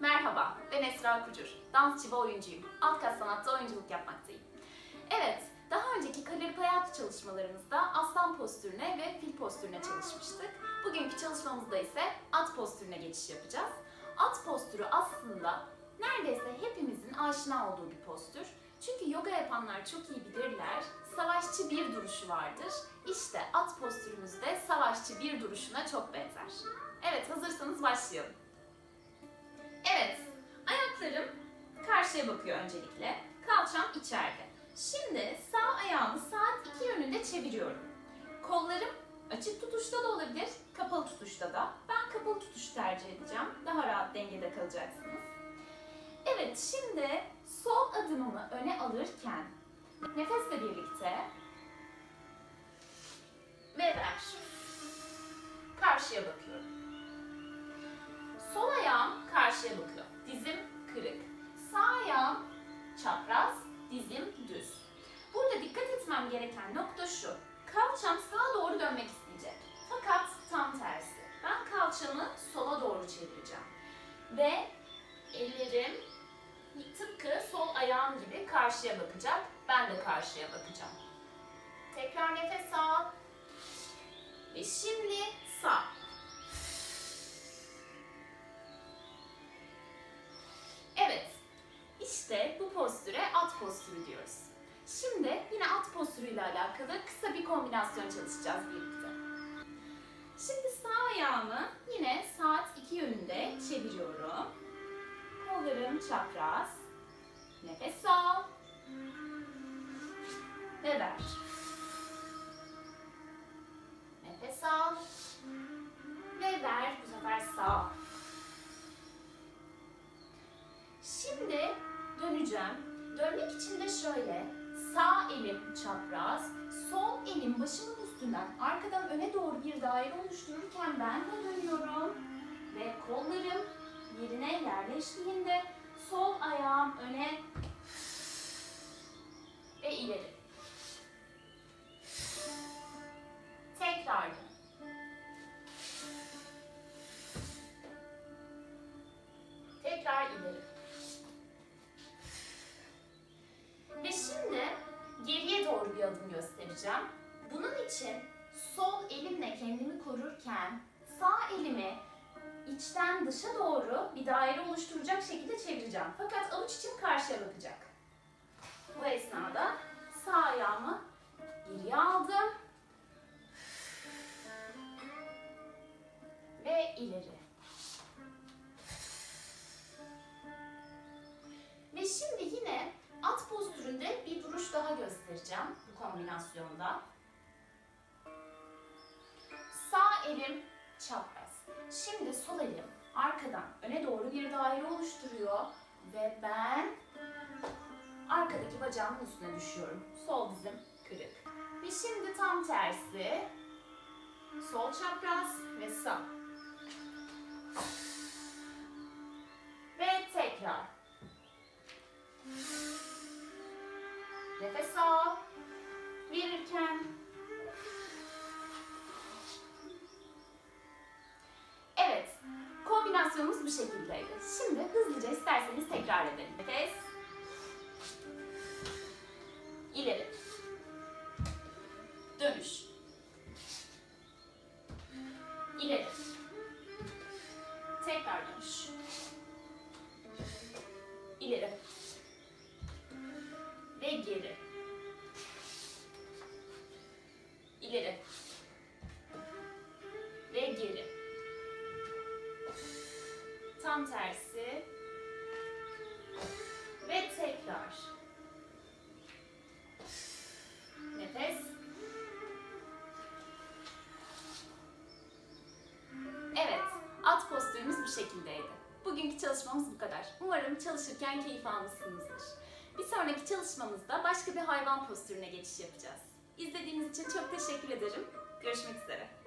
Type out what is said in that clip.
Merhaba, ben Esra Kucur. Dansçı ve oyuncuyum. Alt kas sanatta oyunculuk yapmaktayım. Evet, daha önceki kalori hayatı çalışmalarımızda aslan postürüne ve fil postürüne çalışmıştık. Bugünkü çalışmamızda ise at postürüne geçiş yapacağız. At postürü aslında neredeyse hepimizin aşina olduğu bir postür. Çünkü yoga yapanlar çok iyi bilirler. Savaşçı bir duruşu vardır. İşte at postürümüz de savaşçı bir duruşuna çok benzer. Evet, hazırsanız başlayalım. Karşıya bakıyor öncelikle. Kalçam içeride. Şimdi sağ ayağımı saat iki yönünde çeviriyorum. Kollarım açık tutuşta da olabilir, kapalı tutuşta da. Ben kapalı tutuş tercih edeceğim. Daha rahat dengede kalacaksınız. Evet, şimdi sol adımımı öne alırken nefesle birlikte çapraz, dizim düz. Burada dikkat etmem gereken nokta şu. Kalçam sağa doğru dönmek isteyecek. Fakat tam tersi. Ben kalçamı sola doğru çevireceğim. Ve ellerim tıpkı sol ayağım gibi karşıya bakacak. Ben de karşıya bakacağım. Tekrar nefes al. Ve şimdi sağ. At postürü diyoruz. Şimdi yine at postürüyle alakalı kısa bir kombinasyon çalışacağız birlikte. Şimdi sağ ayağımı yine saat iki yönünde çeviriyorum. Kollarım çapraz. Nefes al. Ve ver. Dönmek için de şöyle. Sağ elim çapraz, sol elim başımın üstünden arkadan öne doğru bir daire oluştururken ben de dönüyorum. Ve kollarım yerine yerleştiğinde sol ayağım öne ve ileri. Tekrar. Tekrar ileri. Kendimi korurken sağ elimi içten dışa doğru bir daire oluşturacak şekilde çevireceğim. Fakat avuç içim karşıya bakacak. Bu esnada sağ ayağımı geriye aldım. Ve ileri. Ve şimdi yine at postüründe bir duruş daha göstereceğim bu kombinasyonda. Elim çapraz. Şimdi sol elim arkadan öne doğru bir daire oluşturuyor ve ben arkadaki bacağımın üstüne düşüyorum. Sol dizim kırık. Ve şimdi tam tersi. Sol çapraz ve sağ. Ve tekrar. Nefes al. Kombinasyonumuz bu şekildeydi. Şimdi hızlıca isterseniz tekrar edelim. Nefes. İleri. Dönüş. İleri. Tekrar dönüş. İleri postürümüz bu şekildeydi. Bugünkü çalışmamız bu kadar. Umarım çalışırken keyif almışsınızdır. Bir sonraki çalışmamızda başka bir hayvan postürüne geçiş yapacağız. İzlediğiniz için çok teşekkür ederim. Görüşmek üzere.